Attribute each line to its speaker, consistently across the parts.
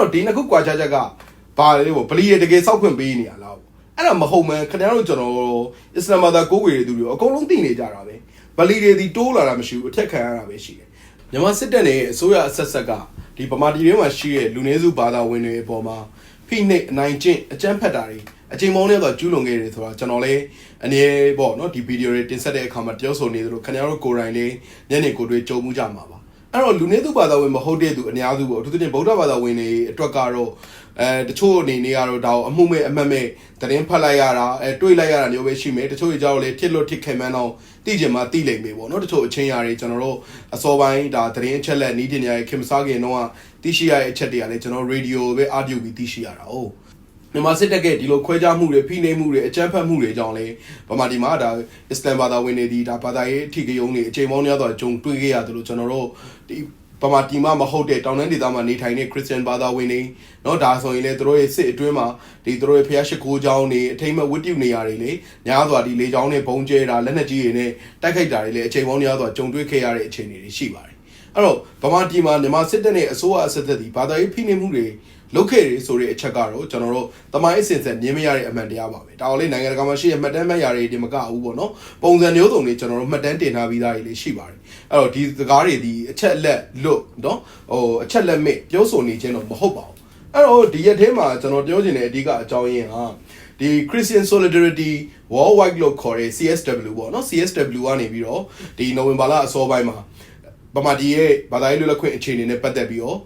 Speaker 1: တော့ဒီနှစ်ခုကွာခြားချက်ကဘာလဲပေါ့ဗလီရတကယ်စောက်ခွင့်ပေးနေရလားအဲ့ဒါမဟုတ်မှန်ခင်ဗျားတို့ကျွန်တော်အစ္စလာမ်ဘာသာကိုးကွယ်တဲ့သူတွေအကုန်လုံးသိနေကြတာပဲဗလီတွေဒီတိုးလာတာမရှိဘူးအထက်ခံရတာပဲရှိတယ်မြန်မာစစ်တပ်နဲ့အစိုးရအဆက်ဆက်ကဒီဗမာပြည်ထဲမှာရှိတဲ့လူနည်းစုဘာသာဝင်တွေအပေါ်မှာဖိနှိပ်အနိုင်ကျင့်အကြမ်းဖက်တာတွေအချိန်ပေါင်းနဲ့တော့ကျူးလွန်ခဲ့တယ်ဆိုတာကျွန်တော်လည်းအနေပေါ့နော်ဒီဗီဒီယိုတွေတင်ဆက်တဲ့အခါမှာတယောက်ဆိုနေသလိုခင်ဗျားတို့ကိုယ်တိုင်လေးညနေကိုယ်တွေကြုံမှုကြမှာပါ အဲ့တော့လူနည်းစုဘာသာဝင်မဟုတ်တဲ့သူအများစုပေါ့အထူးသဖြင့်ဗုဒ္ဓဘာသာဝင်တွေအတွက်ကတော့အဲတချို့အနေနဲ့ကတော့ဒါကိုအမှုမဲ့အမှတ်မဲ့သတင်းဖတ်လိုက်ရတာအဲတွေးလိုက်ရတာမျိုးပဲရှိမယ်တချို့ကြောင့်လေထစ်လွတ်ထစ်ခင်မှန်းတော့သိကြမှာသိလိမ့်မယ်ပေါ့နော်တချို့အချင်းရာတွေကျွန်တော်တို့အစောပိုင်းဒါသတင်းအချက်လက်နီးတင်ရရဲ့ခင်မစားခင်တော့သိရှိရတဲ့အချက်တွေကလည်းကျွန်တော်ရေဒီယိုပဲအာဒီယိုပြီးသိရှိရတာ哦 မြန်မာစစ်တပ်ကဒီလိုခွဲခြားမှုတွေဖိနှိပ်မှုတွေအကြမ်းဖက်မှုတွေကြောင့်လေဗမာပြည်မှာဒါအစ္စလမ်ဘာသာဝင်တွေဒီဒါဘာသာရေးအထီးကယုံတွေအချိန်ပေါင်းများစွာဂျုံတွေ့ခဲ့ရတယ်လို့ကျွန်တော်တို့ဒီပမာတီမမဟုတ်တဲ့တောင်တန်းဒေသမှာနေထိုင်တဲ့ခရစ်ယာန်ဘာသာဝင်တွေเนาะဒါဆိုရင်လေတို့ရဲ့စစ်အတွင်းမှာဒီတို့ရဲ့ဖျားရှိခိုးเจ้าနေအထိမ့်မဲ့ဝတ်ပြုနေရတွေလေညားစွာဒီလေเจ้าနဲ့ဘုံကျဲတာလက်နက်ကြီးတွေနဲ့တိုက်ခိုက်တာတွေလေအချိန်ပေါင်းများစွာကြုံတွေ့ခဲ့ရတဲ့အခြေအနေတွေရှိပါတယ်အဲ့တော့ဗမာပြည်မှာမြန်မာစစ်တပ်နဲ့အစိုးရအဆက်သက်ဒီဘာသာရေးဖိနှိပ်မှုတွေ လုတ်ခဲ့တယ်ဆိုတဲ့အချက်ကတော့ကျွန်တော်တို့တမိုင်းအစဉ်ဆက်မြင်မရတဲ့အမှန်တရားပါပဲဒါတော့လေနိုင်ငံတကာမှာရှိတဲ့မှတ်တမ်းမှတ်ရာတွေဒီမကဘူးပေါ့နော်ပုံစံမျိုးစုံတွေကျွန်တော်တို့မှတ်တမ်းတင်ထားပြီးသားတွေလည်းရှိပါတယ်အဲ့တော့ဒီစကားတွေဒီအချက်လက်လွတ်နော်ဟိုအချက်လက်မဲ့ပြောဆိုနေခြင်းတော့မဟုတ်ပါဘူးအဲ့တော့ဒီရက်ထဲမှာကျွန်တော်ပြောချင်တဲ့အဓိကအကြောင်းရင်းဟာဒီ Christian Solidarity Worldwide လို့ခေါ်တဲ့ CSW ပေါ့နော် CSW ကနေပြီးတော့ဒီနိုဝင်ဘာလအစောပိုင်းမှာပမာဒီရဲ့ဘာသာရေးလွတ်လပ်ခွင့်အခြေအနေနဲ့ပတ်သက်ပြီးတော့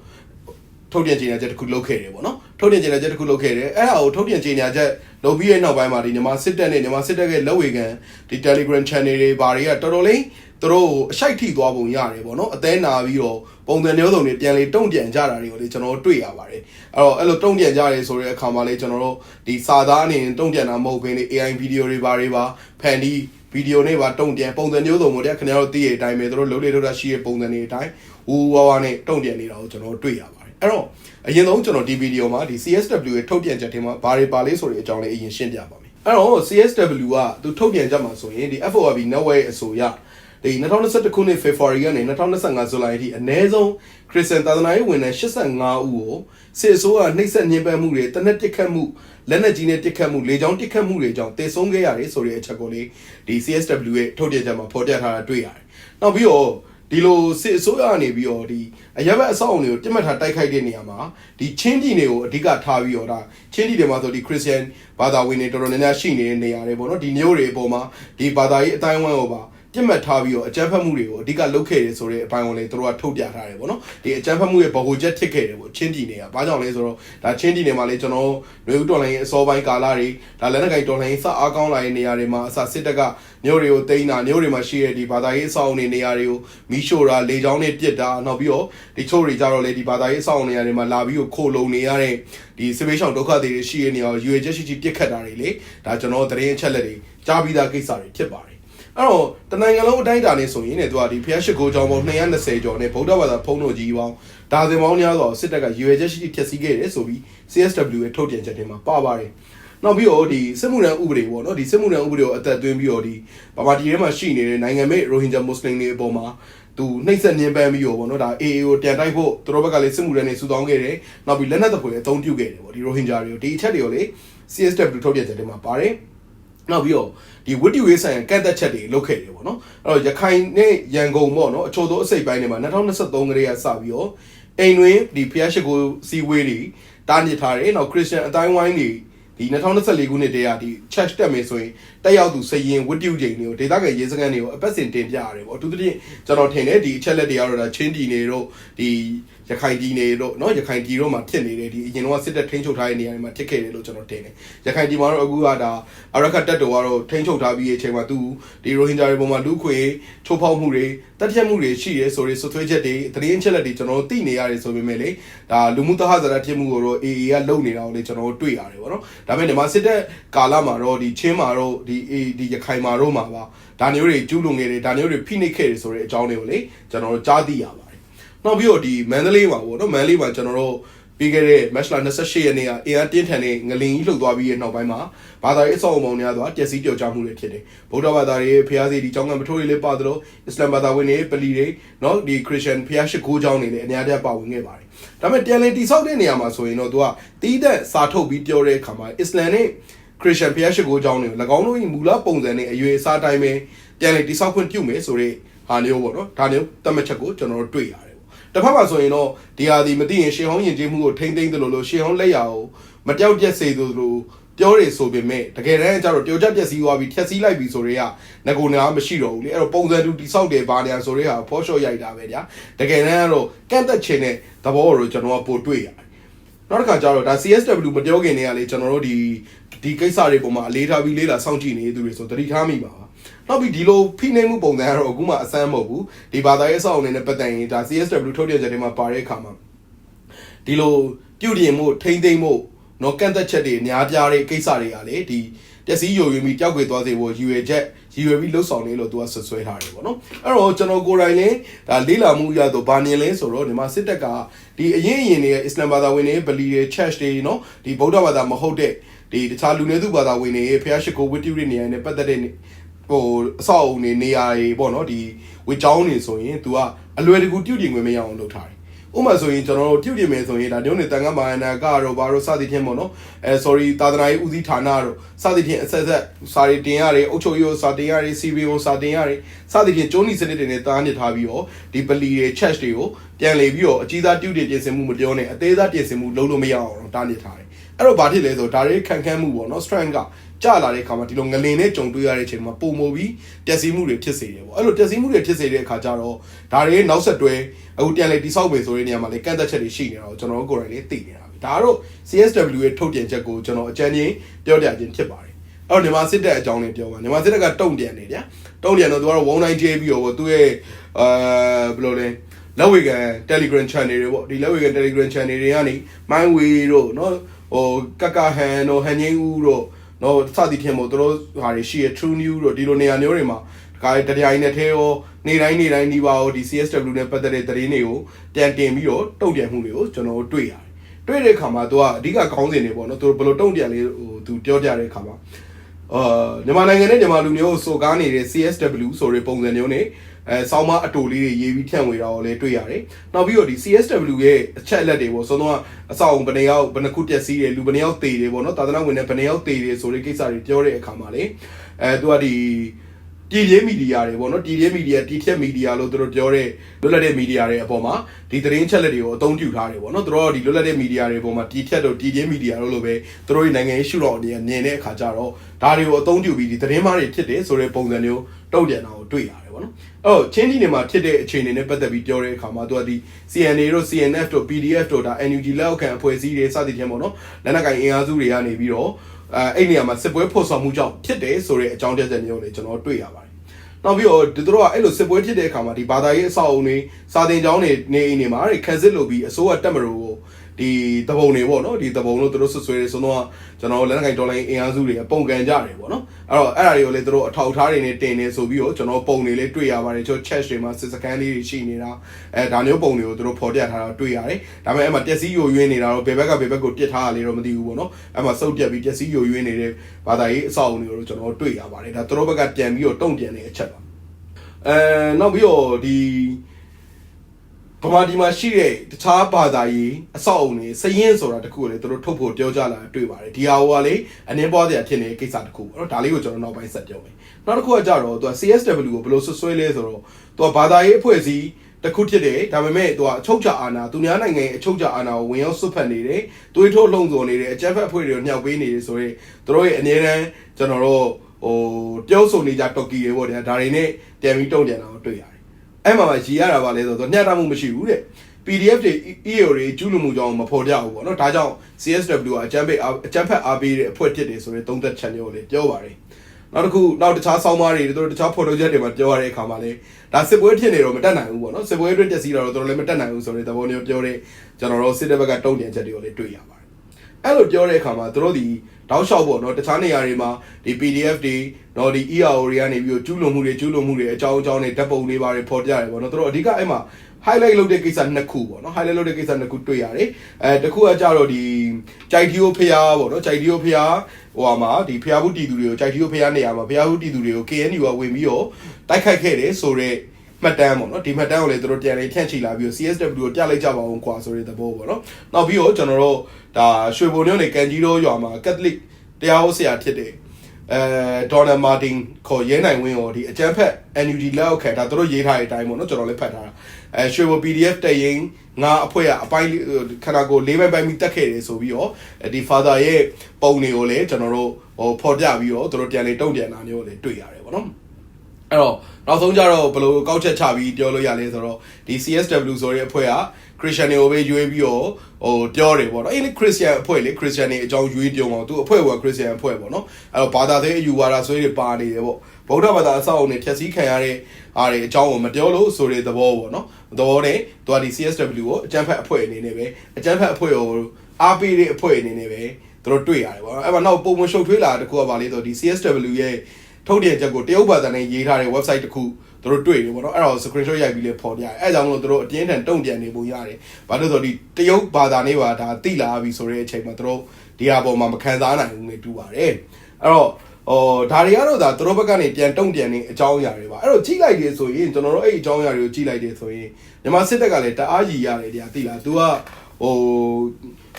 Speaker 1: ထုတ်ပြန်ကြေညာချက်တစ်ခုလုပ်ခဲ့တယ်ပေါ့နော်ထုတ်ပြန်ကြေညာချက်တစ်ခုလုပ်ခဲ့တယ်အဲ့ဒါကိုထုတ်ပြန်ကြေညာချက်လုပ်ပြီးရဲ့နောက်ပိုင်းမှာဒီမြန်မာစစ်တပ်နဲ့မြန်မာစစ်တပ်ရဲ့လက်ဝေခံဒီ Telegram channel တွေဘာတွေကတော်တော်လေးသူတို့အရှိုက်ထိသွားပုံရတယ်ပေါ့နော်အသေးနာပြီးတော့ပုံစံမျိုးစုံတွေပြန်လေတုံ့ပြန်ကြတာတွေကိုလေကျွန်တော်တို့တွေ့ရပါတယ်အဲ့တော့အဲ့လိုတုံ့ပြန်ကြရဲဆိုတဲ့အခါမှာလေကျွန်တော်တို့ဒီစာသားအနေနဲ့တုံ့ပြန်တာမဟုတ်ဘဲနဲ့ AI ဗီဒီယိုတွေဘာတွေပါဖန်တီးဗီဒီယိုနဲ့ပါတုံ့ပြန်ပုံစံမျိုးစုံပေါ့တဲ့ခင်ဗျားတို့သိရတဲ့အတိုင်းပဲသူတို့လုံးလေလုံးတာရှိတဲ့ပုံစံတွေအတိုင်းဝူဝါဝါနဲ့တုံ့ပြန်နေတာကိုကျွန်တော်တို့တွေ့ရပါတယ် အဲ့တော့အရင်ဆုံးကျွန်တော်ဒီဗီဒီယိုမှာဒီ CSW ရဲ့ထုတ်ပြန်ချက်ထဲမှာဘာတွေပါလဲဆိုတဲ့အကြောင်းလေးအရင်ရှင်းပြပါမယ်အဲ့တော့ CSW ကသူထုတ်ပြန်ချက်မှာဆိုရင်ဒီ FORB network ရဲ့အဆိုအရဒီ2021ခုနှစ် February ကနေ2025ဇူလိုင်အထိအနည်းဆုံးခရစ်စတန်သာသနာရေးဝန်ထမ်း85ဦးကိုစစ်အစိုးရနှိပ်စက်ညှဉ်းပန်းမှုတွေတနက်တစ်ခတ်မှုလက်နက်ကြီးနဲ့တစ်ခတ်မှုလေကြောင်းတစ်ခတ်မှုတွေကြောင့်တေဆုံးခဲ့ရတယ်ဆိုတဲ့အချက်ကိုလေဒီ CSW ရဲ့ထုတ်ပြန်ချက်မှာဖော်ပြထားတာတွေ့ရတယ်။နောက်ပြီးတော့ ဒီလိုစစ်အစိုးရကနေပြီးတော့ဒီအရက်ဘက်အဆောက်အုံတွေကိုတိမှတ်ထားတိုက်ခိုက်တဲ့နေရာမှာဒီချင်းပြည်နယ်ကိုအဓိကထားပြီးတော့ဒါချင်းပြည်နယ်မှာဆိုဒီခရစ်ယာန်ဘာသာဝင်တွေတော်တော်များများရှိနေတဲ့နေရာတွေပေါ့နော်ဒီမျိုးတွေအပေါ်မှာဒီဘာသာရေးအတိုင်းအဝန်းကိုပါ ပြစ်မှတ်ထားပြီးတော့အကြမ်းဖက်မှုတွေကိုအဓိကလုပ်ခဲ့တယ်ဆိုတဲ့အပိုင်းကိုလည်းသူတို့ကထုတ်ပြထားတယ်ပေါ့နော်ဒီအကြမ်းဖက်မှုရဲ့ဗဟိုချက်ဖြစ်ခဲ့တယ်ပေါ့ချင်းပြည်နယ်ကဘာကြောင့်လဲဆိုတော့ဒါချင်းပြည်နယ်မှာလည်းကျွန်တော်ຫນွေဦးတော်လိုင်းရဲ့အစောပိုင်းကာလတွေဒါလက်နက်ကိုင်တော်လိုင်းစအားကောင်းလာတဲ့နေရာတွေမှာအစစစ်တပ်ကမြို့တွေကိုတိန်းတာမြို့တွေမှာရှိတဲ့ဒီဘာသာရေးအဆောက်အုံတွေနေရာတွေကိုမီးရှို့တာလေကြောင်းနဲ့ပစ်တာနောက်ပြီးတော့ဒီချို့တွေကြတော့လေဒီဘာသာရေးအဆောက်အုံနေရာတွေမှာလာပြီးတော့ခိုလုံနေရတဲ့ဒီစစ်ဘေးရှောင်ဒုက္ခတွေရှိတဲ့နေရာကိုရွေချက်ရှိရှိပြစ်ခတ်တာတွေလေဒါကျွန်တော်သတင်းအချက်လက်တွေကြားပြီးသားကိစ္စတွေဖြစ်ပါတယ် အဲ့တော့တနိုင်ငံလုံးအတိုင်းအတာနဲ့ဆိုရင်ねသူကဒီဖျက်ရှိခိုးကြောင်းပေါင်း220ကျော်နဲ့ဗုဒ္ဓဘာသာဖုံးတော်ကြီးပေါင်းဒါဇင်ပေါင်းများစွာစစ်တပ်ကရွေချက်ရှိရှိဖျက်ဆီးခဲ့တယ်ဆိုပြီး CSW ရဲ့ထုတ်ပြန်ချက်ထဲမှာပါပါတယ်နောက်ပြီးတော့ဒီစစ်မှုရန်ဥပဒေပေါ့နော်ဒီစစ်မှုရန်ဥပဒေကိုအသက်သွင်းပြီးတော့ဒီဘာမာတီထဲမှာရှိနေတဲ့နိုင်ငံမဲ့ရိုဟင်ဂျာမွတ်စလင်တွေအပေါ်မှာသူနှိမ့်ဆက်ညှဉ်းပန်းပြီးတော့ဗောနော်ဒါ AA ကိုတန်တိုက်ဖို့သူတို့ဘက်ကလည်းစစ်မှုရန်တွေစုဆောင်းခဲ့တယ်နောက်ပြီးလက်နက်သဖွယ်အသုံးပြုခဲ့တယ်ဗောဒီရိုဟင်ဂျာတွေကိုဒီအချက်တွေကိုလေ CSW ထုတ်ပြန်ချက်ထဲမှာပါတယ်နောက်ပြီးတော့ ဒီဝတ္တူရေးဆိုင်ရာကန့်သက်ချက်တွေလုပ်ခဲ့တယ်ပေါ့နော်အဲ့တော့ရခိုင်နဲ့ရန်ကုန်ပေါ့နော်အချို့သောအစိတ်ပိုင်းတွေမှာ2023ကလေးကစပြီးတော့အိမ်တွင်ဒီဖျားရှိကိုစီဝေးတွေတားမြစ်ထားတယ်နောက်ခရစ်ယာန်အတိုင်းဝိုင်းတွေဒီ2024ခုနှစ်တည်းကဒီ church တက်မယ်ဆိုရင် တက်ရောက်သူစရင်ဝတ္တုချိန်တွေကိုဒေသခံရေးစခန်းတွေကိုအပတ်စဉ်တင်ပြရတယ်ပေါ့အထူးသဖြင့်ကျွန်တော်ထင်တယ်ဒီအချက်လက်တွေကတော့ဒါချင်းတီနေတို့ဒီရခိုင်ပြည်နယ်တို့เนาะရခိုင်ပြည်တို့မှာဖြစ်နေတဲ့ဒီအရင်တော့စစ်တပ်ထိန်းချုပ်ထားတဲ့နေရာတွေမှာဖြစ်ခဲ့တယ်လို့ကျွန်တော်ထင်တယ်ရခိုင်ပြည်မှာတော့အခုကဒါအရခတ်တပ်တော်ကတော့ထိန်းချုပ်ထားပြီးအချိန်မှာသူဒီရိုဟင်ဂျာတွေပုံမှာလူခွေချိုးဖောက်မှုတွေတပ်ဖြတ်မှုတွေရှိရဲဆိုတဲ့ဆွဆွဲချက်တွေသတင်းချက်လက်တွေကျွန်တော်တို့သိနေရတယ်ဆိုပေမဲ့လေဒါလူမှုသဟဇာတဖြစ်မှုကိုတော့ AA ကလုပ်နေတာကိုလေကျွန်တော်တို့တွေ့ရတယ်ပေါ့နော်ဒါပေမဲ့ဒီမှာစစ်တပ်ကာလမှာတော့ဒီချင်းမှာတော့ဒီ ီဒီဒီရခိုင်မာတို့မှာပါဒါမျိုးတွေကျူးလွန်ခဲ့တယ်ဒါမျိုးတွေဖိနှိပ်ခဲ့တယ်ဆိုတဲ့အကြောင်းတွေကိုလေကျွန်တော်တို့ကြားသိရပါတယ်နောက်ပြီးတော့ဒီမန္တလေးမှာပေါ့နော်မန္တလေးမှာကျွန်တော်တို့ပြီးခဲ့တဲ့ match လာ28ရက်နေ့ကအင်အားတင်းထန်တဲ့ငလင်ကြီးလှုပ်သွားပြီးရဲ့နောက်ပိုင်းမှာဘာသာရေးအဆောက်အုံပေါင်းများစွာပျက်စီးပျောက်ကျမှုတွေဖြစ်တယ်။ဗုဒ္ဓဘာသာရေးဖျားစီဒီကျောင်းကမထိုးတွေလည်းပါသလိုအစ္စလမ်ဘာသာဝင်တွေပလီတွေနော်ဒီ Christian ဖျားရှိခိုးကျောင်းတွေလည်းအများကြီးပါဝင်ခဲ့ပါတယ်။ဒါပေမဲ့ပြန်လည်တိဆောက်တဲ့နေရာမှာဆိုရင်တော့သူကတီးတဲ့စာထုတ်ပြီးပြောတဲ့အခါမှာအစ္စလမ်နဲ့ ခရစ်ယာန်ဘုရားရှိခိုးကျောင်းတွေကို၎င်းတို့၏မူလပုံစံနဲ့အရွယ်အစားတိုင်းပဲပြန်လည်တိဆောက်ခွင့်ပြုမယ်ဆိုတဲ့ဟာမျိုးပေါ့နော်ဒါမျိုးတတ်မှတ်ချက်ကိုကျွန်တော်တို့တွေ့ရတယ်ပေါ့တစ်ဖက်မှာဆိုရင်တော့ဒီဟာဒီမသိရင်ရှေးဟောင်းယဉ်ကျေးမှုကိုထိမ့်သိမ့်တယ်လို့လို့ရှေးဟောင်းလက်ရာကိုမတောက်ပြက်စေသလိုပြောရဆိုပေမဲ့တကယ်တမ်းကျတော့တယောက်ချက်ပြက်စီးသွားပြီးဖြက်စီးလိုက်ပြီဆိုတော့ငကိုနာမရှိတော့ဘူးလေအဲ့တော့ပုံစံတူတိဆောက်တယ်ဗာနေရဆိုတော့ဟာဖောရှော့ရိုက်တာပဲဗျာတကယ်တမ်းကတော့ကန့်သက်ခြင်းတဲ့သဘောကိုကျွန်တော်ကပို့တွေ့ရတယ် နောက်တစ်ခါကျတော့ဒါ CSW မပြောခင်တည်းကလေကျွန်တော်တို့ဒီဒီကိစ္စတွေပုံမှာအလေးထားပြီးလေးလာစောင့်ကြည့်နေသူတွေဆိုသတိထားမိပါပါနောက်ပြီးဒီလိုဖိနှိပ်မှုပုံစံကတော့အခုမှအစမ်းမဟုတ်ဘူးဒီဘာသာရေးအဆောက်အအုံတွေနဲ့ပတ်သက်ရင်ဒါ CSW ထုတ်ပြန်ချက်တွေမှာပါတဲ့အခါမှာဒီလိုပြုပြင်မှုထိမ့်သိမ့်မှုနော်ကန့်သက်ချက်တွေအများပြားတဲ့ကိစ္စတွေကလေဒီ ပျက်စီးယိုယွင်းပြီးကြောက်ွယ်သွားစေဖို့ရည်ရွယ်ချက်ရည်ရွယ်ပြီးလှုပ်ဆောင်နေလို့သူကဆွဆွဲထားတယ်ပေါ့နော်အဲ့တော့ကျွန်တော်ကိုယ်တိုင်လည်းဒါလေးလာမှုရတော့ဘာမြင်လဲဆိုတော့ဒီမှာစစ်တပ်ကဒီအရင်အရင်တွေအစ္စလမ်ဘာသာဝင်တွေဗလီတွေ church တွေနော်ဒီဗုဒ္ဓဘာသာမဟုတ်တဲ့ဒီတခြားလူနည်းစုဘာသာဝင်တွေဖျားရှိခိုးဝတ္ထုတွေနေရာနဲ့ပတ်သက်တဲ့ဟိုအဆောက်အုံတွေနေရာတွေပေါ့နော်ဒီဝေချောင်းနေဆိုရင် तू ကအလွယ်တကူပြုပြင်ခွင့်မရအောင်လုပ်ထားတယ် ဥပမာဆိုရင်ကျွန်တော်တို့ပြုပြင်မယ်ဆိုရင်ဒါညုံနေတန်ခါမာနာကတော့ဘာလို့စသည်ဖြင့်ပေါ့နော်အဲ sorry သာသနာရေးဦးစီးဌာနတို့စသည်ဖြင့်အဆက်ဆက်စာရီတင်ရတယ်အုပ်ချုပ်ရေးစာတင်ရတယ် CBO စာတင်ရတယ်စသည်ဖြင့်ကျိုးနီစနစ်တွေနဲ့တားညစ်ထားပြီးတော့ဒီပလီတွေ church တွေကိုပြန်လေပြီးတော့အကြီးသားပြုပြင်ပြင်ဆင်မှုမပြောနဲ့အသေးသားပြင်ဆင်မှုလုပ်လို့မရအောင်တားညစ်ထားတယ်အဲ့တော့ဘာဖြစ်လဲဆိုတော့ဒါတွေခံခန်းမှုပေါ့နော် strength က ကြလာတဲ့အခါမှာဒီလိုငလင်နဲ့ကြုံတွေ့ရတဲ့အချိန်မှာပုံမပြီးပျက်စီးမှုတွေဖြစ်စေတယ်ပေါ့အဲ့လိုပျက်စီးမှုတွေဖြစ်စေတဲ့အခါကျတော့ဒါတွေနောက်ဆက်တွဲအခုပြန်လေတိဆောက်ပဲဆိုတဲ့နေရာမှာလေကန့်သက်ချက်တွေရှိနေတာကိုကျွန်တော်တို့ကိုယ်တိုင်လေးသိနေတာပြီဒါကတော့ CSW ရဲ့ထုတ်ပြန်ချက်ကိုကျွန်တော်အကြံဉာဏ်ပြောပြခြင်းဖြစ်ပါတယ်အဲ့တော့မြန်မာစစ်တပ်အကြောင်းလေးပြောပါမြန်မာစစ်တပ်ကတုံ့ပြန်နေဗျာတုံ့ပြန်တော့သူကတော့ဝုန်းတိုင်းကျဲပြီးတော့သူ့ရဲ့အာဘယ်လိုလဲလက်ဝေကန် Telegram channel တွေပေါ့ဒီလက်ဝေကန် Telegram channel တွေကနေ Mindway တို့เนาะဟိုကကဟန်တို့ဟန်ငိမ့်ဦးတို့ တော့စသည်ဖြင့်မို့တို့ဟာတွေရှိရ True New တို့ဒီလိုနေရာမျိုးတွေမှာဒါကြတဲ့တရားရင်းနဲ့ထဲရောနေတိုင်းနေတိုင်းဒီပါရောဒီ CSW နဲ့ပတ်သက်တဲ့သတင်းတွေကိုပြန်တင်ပြီးတော့တုံ့ပြန်မှုတွေကိုကျွန်တော်တို့တွေ့ရတယ်။တွေ့တဲ့အခါမှာသူကအဓိကခေါင်းစဉ်တွေပေါ့နော်သူဘယ်လိုတုံ့ပြန်လေးဟိုသူပြောကြတဲ့အခါမှာအာမြန်မာနိုင်ငံနဲ့မြန်မာလူမျိုးကိုစိုးကားနေတဲ့ CSW ဆိုတဲ့ပုံစံမျိုးနဲ့ အဲဆောင်းမအတူလေးတွေရေးပြီးဖြန့်ဝေတာကိုလည်းတွေ့ရတယ်။နောက်ပြီးတော့ဒီ CSW ရဲ့အချက်အလက်တွေပေါ့ဆုံးတော့အဆောက်အုံဘယ်နှယောက်ဘယ်နှခုပြက်စီးတယ်လူဘယ်နှယောက်သေတယ်ပေါ့နော်သာသနာဝင်တဲ့ဘယ်နှယောက်သေတယ်ဆိုတဲ့ကိစ္စတွေပြောတဲ့အခါမှာလေအဲသူကဒီ တည်ရင်းမီဒီယာတွေပေါ့နော်တည်ရင်းမီဒီယာတည်ဖြတ်မီဒီယာလို့သူတို့ပြောတဲ့လွတ်လပ်တဲ့မီဒီယာတွေအပေါ်မှာဒီသတင်းချက်လက်တွေကိုအသုံးပြုထားတယ်ပေါ့နော်သူတို့ဒီလွတ်လပ်တဲ့မီဒီယာတွေအပေါ်မှာတည်ဖြတ်တော့တည်ရင်းမီဒီယာလို့လို့ပဲသူတို့ရဲ့နိုင်ငံရေးရှုထောင့်အနေနဲ့မြင်တဲ့အခါကျတော့ဒါတွေကိုအသုံးပြုပြီးဒီသတင်းမားတွေဖြစ်တယ်ဆိုတဲ့ပုံစံမျိုးတုံ့ပြန်တာကိုတွေ့ရတယ်ပေါ့နော်အဲ့တော့ချင်းဒီနေမှာဖြစ်တဲ့အခြေအနေနဲ့ပတ်သက်ပြီးပြောတဲ့အခါမှာသူကဒီ CNA တို့ CNF တို့ PDF တို့ဒါ NUG လက်အောက်ခံအဖွဲ့အစည်းတွေစသည်ဖြင့်ပေါ့နော်လက်နက်ကိုင်အင်အားစုတွေကနေပြီးတော့အဲအဲ့နေရာမှာစစ်ပွဲဖော်ဆောင်မှုကြောင့်ဖြစ်တယ်ဆိုတဲ့အကြောင်းတရားမျိုးတွေကျွန်တော်တွေ့ရပါတယ် နောက်ပြီးတော့ဒီတို့ကအဲ့လိုစစ်ပွဲဖြစ်တဲ့အခါမှာဒီဘာသာရေးအဆောက်အုံတွေစာသင်ကျောင်းတွေနေအိမ်တွေမှာတွေခန်းစစ်လုပ်ပြီးအစိုးရတက်မလို့ကိုဒီတပုံတွေပေါ့နော်ဒီတပုံလို့တို့ဆွဆွဲနေဆိုတော့ကျွန်တော်လက်နက်ကိုင်ဒေါ်လာအင်အားစုတွေပုံကန်ကြတယ်ပေါ့နော် အဲ့တော့အဲ့ဒါတွေကိုလည်းတို့အထောက်ထားတွေနဲ့တင်နေဆိုပြီးတော့ကျွန်တော်ပုံတွေလည်းတွေ့ရပါတယ်ကျွန်တော် chat တွေမှာစစ်စကန်လေးတွေရှိနေတာအဲဒါမျိုးပုံတွေကိုတို့ဖော်ပြထားတာတွေ့ရတယ်ဒါပေမဲ့အဲ့မှာပျက်စီးယိုယွင်းနေတာတော့ဘယ်ဘက်ကဘယ်ဘက်ကိုပြစ်ထားရလေတော့မသိဘူးပေါ့နော်အဲ့မှာစုပ်ပြက်ပြီးပျက်စီးယိုယွင်းနေတဲ့ဘာသာရေးအဆောက်အုံတွေကိုကျွန်တော်တွေ့ရပါတယ်ဒါတို့ဘက်ကပြန်ပြီးတော့တုံ့ပြန်နေအချက်ပါအဲနောက်ပြီးတော့ဒီ ဗမာဒီမှာရှိတဲ့တခြားဘာသာရေးအဆောက်အုံတွေစရင်ဆိုတာတခုကိုလေသူတို့ထုတ်ဖို့ပြောကြလာတွေ့ပါတယ်ဒီဟာဟိုကလေအနည်းပွားစရာဖြစ်နေတဲ့ကိစ္စတခုပေါ့နော်ဒါလေးကိုကျွန်တော်နောက်ပိုင်းဆက်ပြောမယ်နောက်တစ်ခုကကြတော့သူက CSW ကိုဘယ်လိုဆွဆွဲလဲဆိုတော့သူကဘာသာရေးအဖွဲ့အစည်းတခုဖြစ်တယ်ဒါပေမဲ့သူကအချုပ်ချအာဏာသူများနိုင်ငံရဲ့အချုပ်ချအာဏာကိုဝင်ရောက်ဆွတ်ဖက်နေတယ်သွေးထိုးလှုံ့ဆော်နေတယ်အကြမ်းဖက်အဖွဲ့တွေကိုညှောက်ပေးနေတယ်ဆိုတော့သူတို့ရဲ့အငြင်းတန်းကျွန်တော်တို့ဟိုပြောဆိုနေကြတော်ကီတွေပေါ့တဲ့ဒါတွေနဲ့ပြန်ပြီးတုံ့ပြန်တာကိုတွေ့ရတယ် အဲ့မှာမှရည်ရတာပါလဲဆိုတော့ညှက်တာမှုမရှိဘူးတဲ့ PDF တွေ EO တွေကျူးလွန်မှုကြောင့်မဖော်ပြဘူးပေါ့နော်ဒါကြောင့် CSW ကအကြမ်းဖက်အကြမ်းဖက်အားပေးတဲ့အဖွဲ့ဖြစ်တယ်ဆိုတဲ့သုံးသက်ချက်မျိုးလေးပြောပါတယ်နောက်တစ်ခုနောက်တခြားဆောင်းပါးတွေတို့တခြား photo ချက်တွေမှာပြောရတဲ့အခါမှာလေဒါစစ်ပွဲဖြစ်နေတော့မတက်နိုင်ဘူးပေါ့နော်စစ်ပွဲအတွင်းတက်စီတော့တို့လည်းမတက်နိုင်ဘူးဆိုတဲ့သဘောမျိုးပြောတဲ့ကျွန်တော်တို့စစ်တပ်ဘက်ကတုံ့ပြန်ချက်တွေကိုလည်းတွေ့ရပါတယ်အဲ့လိုပြောတဲ့အခါမှာတို့ဒီ တောက်လျှောက်ပေါ့နော်တခြားနေရာတွေမှာဒီ PDF တွေတော့ဒီ ERO တွေကနေပြီးတော့ကျူးလွန်မှုတွေကျူးလွန်မှုတွေအကြောင်းအကြောင်းတွေဓာတ်ပုံတွေပါတွေဖော်ပြရတယ်ပေါ့နော်တို့အဓိကအဲ့မှာ highlight လုပ်တဲ့ကိစ္စနှစ်ခုပေါ့နော် highlight လုပ်တဲ့ကိစ္စနှစ်ခုတွေ့ရတယ်အဲတစ်ခုကကြတော့ဒီကြိုက်တီယိုဖျားပေါ့နော်ကြိုက်တီယိုဖျားဟိုဟာမှာဒီဖျားဘူးတီသူတွေကိုကြိုက်တီယိုဖျားနေရာမှာဖျားဘူးတီသူတွေကို KNU ကဝင်ပြီးတော့တိုက်ခိုက်ခဲ့တယ်ဆိုတော့ မှတ်တမ်းပေါ့နော်ဒီမှတ်တမ်းကိုလည်းသူတို့ပြန်လေးဖြန့်ချိလာပြီးတော့ CSW ကိုပြလိုက်ကြပါအောင်ကွာဆိုတဲ့သဘောပေါ့နော်နောက်ပြီးတော့ကျွန်တော်တို့ဒါရွှေဘုံမြို့နယ်ကန်ကြီးတော်ရွာမှာကက်သလစ်တရားဟောဆရာဖြစ်တဲ့အဲဒေါ်နယ်မာတင်ခေါ်ရဲနိုင်ဝင်းရောဒီအကျန်းဖက် NUG လက်အောက်ခံဒါသူတို့ရေးထားတဲ့အတိုင်းပေါ့နော်ကျွန်တော်လည်းဖတ်ထားတာအဲရွှေဘုံ PDF တရင်ငါအဖွဲ့ကအပိုင်းခန္ဓာကိုယ်လေးပိုင်းပိုင်းပြီးတက်ခဲ့တယ်ဆိုပြီးတော့ဒီ father ရဲ့ပုံတွေကိုလည်းကျွန်တော်တို့ဟိုဖော်ပြပြီးတော့သူတို့ပြန်လေးတုံ့ပြန်တာမျိုးလည်းတွေ့ရတယ်ပေါ့နော်အဲ့တော့ နောက်ဆုံးကြတော့ဘယ်လိုကောက်ချက်ချပြီးပြောလို့ရလဲဆိုတော့ဒီ CSW ဆိုတဲ့အဖွဲ့က Christian တွေကိုပဲရွေးပြီးတော့ဟိုပြောတယ်ပေါ့နော်အဲ့ဒီ Christian အဖွဲ့လေ Christian တွေအကြောင်းရွေးပြုံအောင်သူအဖွဲ့က Christian အဖွဲ့ပေါ့နော်အဲ့တော့ဘာသာသေးအယူဝါဒဆွေးတွေပါနေတယ်ပေါ့ဗုဒ္ဓဘာသာအဆောက်အုံတွေဖြည့်ဆည်းခံရတဲ့အားတွေအကြောင်းကိုမပြောလို့ဆိုတဲ့သဘောပေါ့နော်သဘောနဲ့သူကဒီ CSW ကိုအကြမ်းဖက်အဖွဲ့အနေနဲ့ပဲအကြမ်းဖက်အဖွဲ့ကိုအားပေးတဲ့အဖွဲ့အနေနဲ့ပဲသူတို့တွေ့ရတယ်ပေါ့နော်အဲ့မှာနောက်ပုံမရှုပ်ထွေးလာတခုကပါလေဆိုဒီ CSW ရဲ့ ထုတ်ပြန်ချက်ကိုတရုတ်ဘာသာနဲ့ရေးထားတဲ့ website တစ်ခုသူတို့တွေ့တယ်ပေါ့နော်အဲ့ဒါကို screenshot ရိုက်ပြီးလေပေါ်ပြရတယ်အဲ့ဒါကြောင့်မလို့သူတို့အတင်းထန်တုံ့ပြန်နေပုံရတယ်ဘာလို့လဲဆိုတော့ဒီတရုတ်ဘာသာနဲ့ပါဒါတိလာပြီဆိုတဲ့အချိန်မှာသူတို့ဒီဟာပေါ်မှာမခံစားနိုင်ဘူးနဲ့တူပါတယ်အဲ့တော့ဟိုဒါတွေကတော့ဒါသူတို့ဘက်ကနေပြန်တုံ့ပြန်နေအကြောင်းအရာတွေပါအဲ့တော့ကြည့်လိုက်တယ်ဆိုရင်ကျွန်တော်တို့အဲ့ဒီအကြောင်းအရာတွေကိုကြည့်လိုက်တယ်ဆိုရင်မြန်မာစစ်တပ်ကလည်းတအားကြီးရတယ်တရားတိလာ तू ကဟို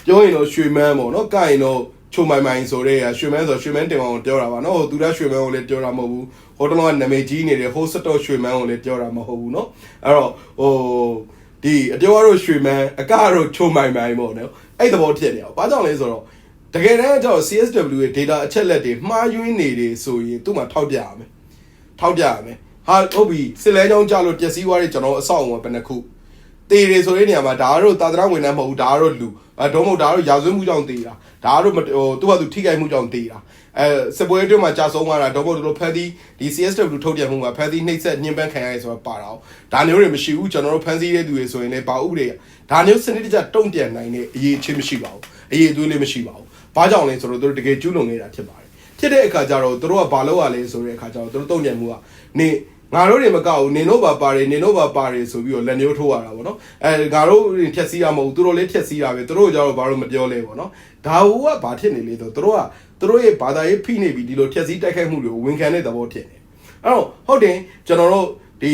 Speaker 1: ပြောရင်တော့ရွှေမန်းပေါ့နော်ကရင်တော့ ချိုမိုင်မိုင်ဆိုတဲ့ရွှေမန်းဆိုရွှေမန်းတင်အောင်ပြောတာပါနော်ဟိုသူကရွှေမန်းကိုလည်းပြောတာမဟုတ်ဘူးဟိုတလောကနာမည်ကြီးနေတဲ့ဟိုစတော့ရွှေမန်းကိုလည်းပြောတာမဟုတ်ဘူးနော်အဲ့တော့ဟိုဒီအပြောကတော့ရွှေမန်းအကတော့ချိုမိုင်မိုင်ပေါ့နော်အဲ့သဘောဖြစ်နေအောင်ဘာကြောင့်လဲဆိုတော့တကယ်တမ်းကျတော့ CSW ရဲ့ data အချက်လက်တွေမှားယွင်းနေတယ်ဆိုရင်သူ့မှာထောက်ပြရမယ်ထောက်ပြရမယ်ဟာဟုတ်ပြီစစ်လဲချောင်းကြလို့ပျက်စီးသွားတဲ့ကျွန်တော်အဆောက်အအုံကဘယ်နှခုတေးတယ်ဆိုတဲ့နေရာမှာဒါကတော့သာသနာဝင်နှမ်းမဟုတ်ဘူးဒါကတော့လူ အဲတော့မဟုတ်ဒါကတော့ရာဇဝတ်မှုကြောင့်တေးတာဒါကတော့ဟိုသူ့ဟာသူထိခိုက်မှုကြောင့်တေးတာအဲစစ်ပွဲအတွင်းမှာကြာဆုံးသွားတာတော့မဟုတ်တို့ဖန်သီးဒီ CSW ထုတ်ပြန်မှုမှာဖန်သီးနှိမ့်ဆက်ညှဉ်းပန်းခံရရဲဆိုတာပါတာ။ဒါမျိုးတွေမရှိဘူးကျွန်တော်တို့ဖန်သီးတဲ့သူတွေဆိုရင်လည်းဘာဥပဒေဒါမျိုးစနစ်တကျတုံ့ပြန်နိုင်တဲ့အရေးအချင်းမရှိပါဘူး။အရေးအသွေးလည်းမရှိပါဘူး။ဘာကြောင့်လဲဆိုတော့တို့တကယ်ကျူးလွန်နေတာဖြစ်ပါတယ်။ဖြစ်တဲ့အခါကျတော့တို့ကဘာလုပ်ရလဲဆိုတဲ့အခါကျတော့တို့တုံ့ပြန်မှုကနေ ငါတို့တွေမကောက်ဘူးနင်တို့ပါပါတယ်နင်တို့ပါပါတယ်ဆိုပြီးတော့လက်ညှိုးထိုးရတာဗောနော်အဲငါတို့ဖြက်စီးတာမဟုတ်ဘူးသူတို့လည်းဖြက်စီးတာပဲသူတို့ကြတော့ဘာလို့မပြောလဲဗောနော်ဒါဟိုကဘာဖြစ်နေလဲဆိုတော့သူတို့ကသူတို့ရဲ့ဘာသာရေးဖိနေပြီးဒီလိုဖြက်စီးတိုက်ခိုက်မှုတွေကိုဝန်ခံတဲ့သဘောဖြစ်နေအဲ့တော့ဟုတ်တယ်ကျွန်တော်တို့ဒီ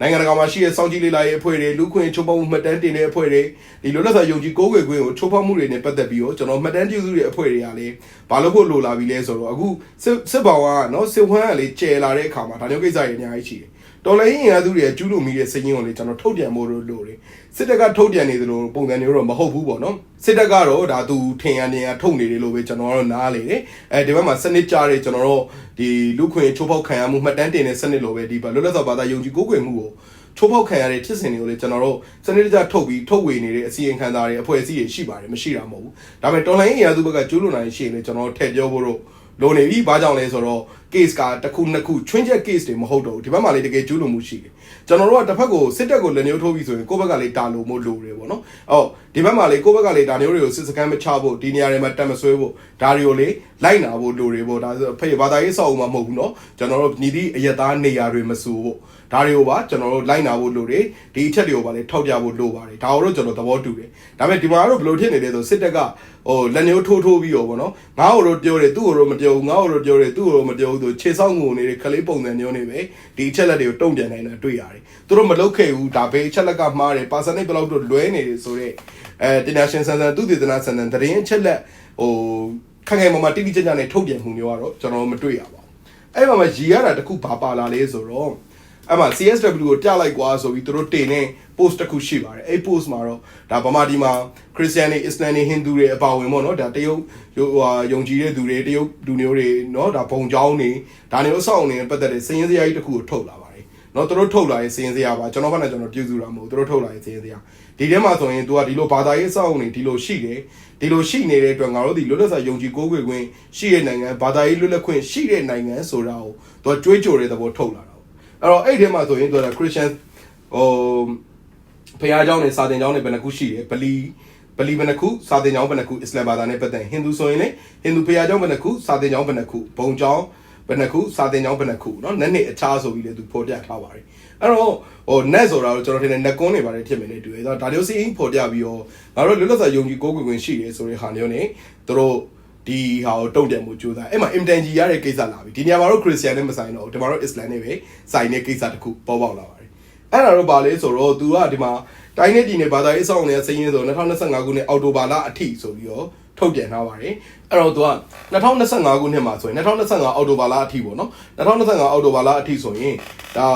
Speaker 1: နိုင်ငံတကာမှာရှိတဲ့စောင့်ကြည့်လေ့လာရေးအဖွဲ့တွေလူခွင့်ချိုးဖောက်မှုမှတ်တမ်းတင်တဲ့အဖွဲ့တွေဒီလိုလက်စာယုံကြည်ကိုးကွယ်ခွင့်ကိုချိုးဖောက်မှုတွေနဲ့ပတ်သက်ပြီးတော့ကျွန်တော်မှတ်တမ်းပြုစုတဲ့အဖွဲ့တွေကလည်းဘာလို့ဖို့လိုလာပြီလဲဆိုတော့အခုစစ်စစ်ဘောင်ကနော်စစ်ဝမ်းကလေကျယ်လာတဲ့အခါမှာဒါမျိုးကိစ္စတွေအများကြီးရှိတယ် တော်လိုင်းရင်ရသူတွေကကျူးလွန်မိတဲ့စည်ရင်းကိုလေကျွန်တော်ထုတ်ပြန်ဖို့လိုတယ်စစ်တပ်ကထုတ်ပြန်နေသလိုပုံစံမျိုးတော့မဟုတ်ဘူးပေါ့နော်စစ်တပ်ကတော့ဒါသူထင်ရနေရထုတ်နေတယ်လို့ပဲကျွန်တော်တို့နားလေတယ်အဲဒီဘက်မှာစနစ်ကြတဲ့ကျွန်တော်တို့ဒီလူခွင့်ချိုးဖောက်ခံရမှုမှတ်တမ်းတင်တဲ့စနစ်လိုပဲဒီလွတ်လပ်စွာဘာသာယုံကြည်ကိုးကွယ်မှုကိုချိုးဖောက်ခံရတဲ့ဖြစ်စဉ်တွေကိုလည်းကျွန်တော်တို့စနစ်တကျထုတ်ပြီးထုတ်ဝေနေတဲ့အစီရင်ခံစာတွေအဖွဲ့အစည်းတွေရှိပါတယ်မရှိတာမဟုတ်ဘူးဒါပေမဲ့တော်လိုင်းအင်အားစုဘက်ကကျူးလွန်နိုင်ရှိရင်လည်းကျွန်တော်တို့ထည့်ပြောဖို့တော့လိုနေပြီဘာကြောင့်လဲဆိုတော့ case ကတစ်ခုနှစ်ခုချွင်းချက် case တွေမဟုတ်တော့ဘူးဒီဘက်မှာလေတကယ်ကျူးလွန်မှုရှိတယ် ကျွန်တော်တို့ကတစ်ဖက်ကိုစစ်တပ်ကိုလက်ညှိုးထိုးပြီးဆိုရင်ကိုယ့်ဘက်ကလေတာလို့မို့လိုတယ်ပေါ့နော်ဟုတ်ဒီဘက်မှာလေကိုယ့်ဘက်ကလေဒါမျိုးတွေကိုစစ်စကန်မချဖို့ဒီနေရာတွေမှာတက်မဆွဲဖို့ဒါတွေကိုလေလိုက်နာဖို့လိုတယ်ပေါ့ဒါဆိုဖေဘာသာရေးဆောက်ဦးမှာမဟုတ်ဘူးနော်ကျွန်တော်တို့ညီသည့်အယက်သားနေရာတွေမဆူဖို့ဒါတွေကိုပါကျွန်တော်တို့လိုက်နာဖို့လိုတယ်ဒီအချက်တွေကိုပါလေထောက်ပြဖို့လိုပါတယ်ဒါတို့ကျွန်တော်သဘောတူတယ်ဒါပေမဲ့ဒီမှာတော့ဘယ်လိုဖြစ်နေလဲဆိုစစ်တပ်ကဟိုလက်ညှိုးထိုးထိုးပြီးတော့ဗောနော်ငါ့ကိုတို့ပြောတယ်သူ့ကိုတို့မပြောဘူးငါ့ကိုတို့ပြောတယ်သူ့ကိုတို့မပြောဘူးဆိုခြေဆောင်ငုံနေတဲ့ခလေးပုံစံမျိုးနေပဲဒီအချက်လက်တွေကိုတုံ့ပြန်နေတာတွေ့တွေ့ရတယ်သူတို့မလုပ်ခဲ့ဘူးဒါပဲအချက်လက်ကမှားတယ် percentage ဘယ်လောက်တော့လွဲနေတယ်ဆိုတော့အဲ international ဆန်ဆန်သူတည်တနာဆန်ဆန်တရင်အချက်လက်ဟိုခက်ခဲမမတိတိကျကျနဲ့ထုတ်ပြန်မှုမျိုးကတော့ကျွန်တော်မတွေ့ရပါဘူးအဲ့မှာမှရည်ရတာတခုဘာပါလာလဲဆိုတော့အဲ့မှာ CSW ကိုပြလိုက်ကွာဆိုပြီးသူတို့တင်နေ post တစ်ခုရှိပါတယ်အဲ့ post မှာတော့ဒါဗမာဒီမှာ Christian တွေ Islam တွေ Hindu တွေအပါဝင်ပေါ့နော်ဒါတရုတ်ဟိုဟာယုံကြည်တဲ့သူတွေတရုတ်လူမျိုးတွေနော်ဒါဘုံကျောင်းတွေဒါမျိုးအဆောက်အအုံတွေပတ်သက်တဲ့စည်ရင်းစရာကြီးတစ်ခုကိုထုတ်လာပါတယ် နော်သူတို့ထုတ်လာရင်စည်ရင်းစရာပါကျွန်တော်ကလည်းကျွန်တော်ပြုစုတာမဟုတ်သူတို့ထုတ်လာရင်စည်ရင်းစရာဒီထဲမှာဆိုရင် तू ကဒီလိုဘာသာရေးအဆောက်အအုံတွေဒီလိုရှိတယ်ဒီလိုရှိနေတဲ့အတွက်ငါတို့ဒီလွတ်လပ်စွာယုံကြည်ကိုးကွယ်ခွင့်ရှိတဲ့နိုင်ငံဘာသာရေးလွတ်လပ်ခွင့်ရှိတဲ့နိုင်ငံဆိုတာကို तू ကြွေးကြော်တဲ့သဘောထုတ်လာတာအဲ့တော့အဲ့ဒီထဲမှာဆိုရင် तू က Christian ဟိုဖះเจ้าနဲ့စာသင်เจ้าနဲ့ဘယ်နှခုရှိတယ်ဗလီဗလီဘယ်နှခုစာသင်ကျောင်းဘယ်နှခုအစ္စလာမ်ဘာသာနဲ့ပတ်သက်ဟိန္ဒူဆိုရင်လေဟိန္ဒူဖះเจ้าဘယ်နှခုစာသင်ကျောင်းဘယ်နှခုဘုံကျောင်း ဘယ်နှခုစာသင်ကျောင်းဘယ်နှခုเนาะနက်နှစ်အခြားဆိုပြီးလေသူဖော်ပြထားပါတယ်အဲ့တော့ဟို net ဆိုတာတော့ကျွန်တော်ထင်တယ် net ကွန်းနေပါတယ်ဖြစ်မယ်လေတူတယ်ဆိုတော့ဒါမျိုးစီးဖော်ပြပြီးတော့ငါတို့လွတ်လပ်စွာယုံကြည်ကိုးကွယ်ခွင့်ရှိတယ်ဆိုတဲ့ဟာမျိုး ਨੇ သူတို့ဒီဟာကိုတုံ့ပြန်မှုကြိုးစားအဲ့မှာ imtanji ရတဲ့ကိစ္စလာပြီဒီနေရာမှာတော့ Christian နဲ့မဆိုင်တော့ဘူးဒီမှာတော့ Islam နဲ့ပဲဆိုင်တဲ့ကိစ္စတစ်ခုပေါ်ပေါက်လာပါတယ် အဲ့ဒါတော့ဗာလဲဆိုတော့သူကဒီမှာတိုင်းနဲ့ပြည်နယ်ဘာသာရေးအဆောင်နေတဲ့စည်ရင်းဆို2025ခုနှစ်အောက်တိုဘာလအထိဆိုပြီးတော့ ထုတ်ပြန်ထားပါတယ်အဲ့တော့သူက2025ခုနှစ်မှာဆိုရင်2025အောက်တိုဘာလအထိပေါ့နော်2025အောက်တိုဘာလအထိဆိုရင်ဒါ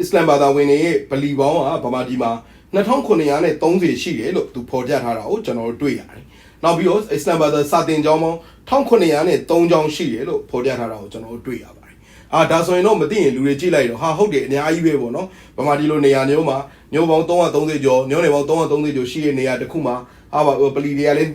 Speaker 1: အစ္စလမ်ဘာသာဝင်တွေရဲ့ဗလီပေါင်းကဗမာပြည်မှာ2930ရှိတယ်လို့သူဖော်ပြထားတာကိုကျွန်တော်တို့တွေ့ရတယ်နောက်ပြီးတော့အစ္စလမ်ဘာသာစာသင်ကျောင်းပေါင်း1903ကျောင်းရှိတယ်လို့ဖော်ပြထားတာကိုကျွန်တော်တို့တွေ့ရပါတယ်အာဒါဆိုရင်တော့မသိရင်လူတွေကြည့်လိုက်တော့ဟာဟုတ်တယ်အများကြီးပဲပေါ့နော်ဗမာပြည်လိုနေရာမျိုးမှာမျိုးပေါင်း330ကျော်မျိုးနယ်ပေါင်း330ကျော်ရှိတဲ့နေရာတစ်ခုမှာဟာပါပလီတွေကလည်း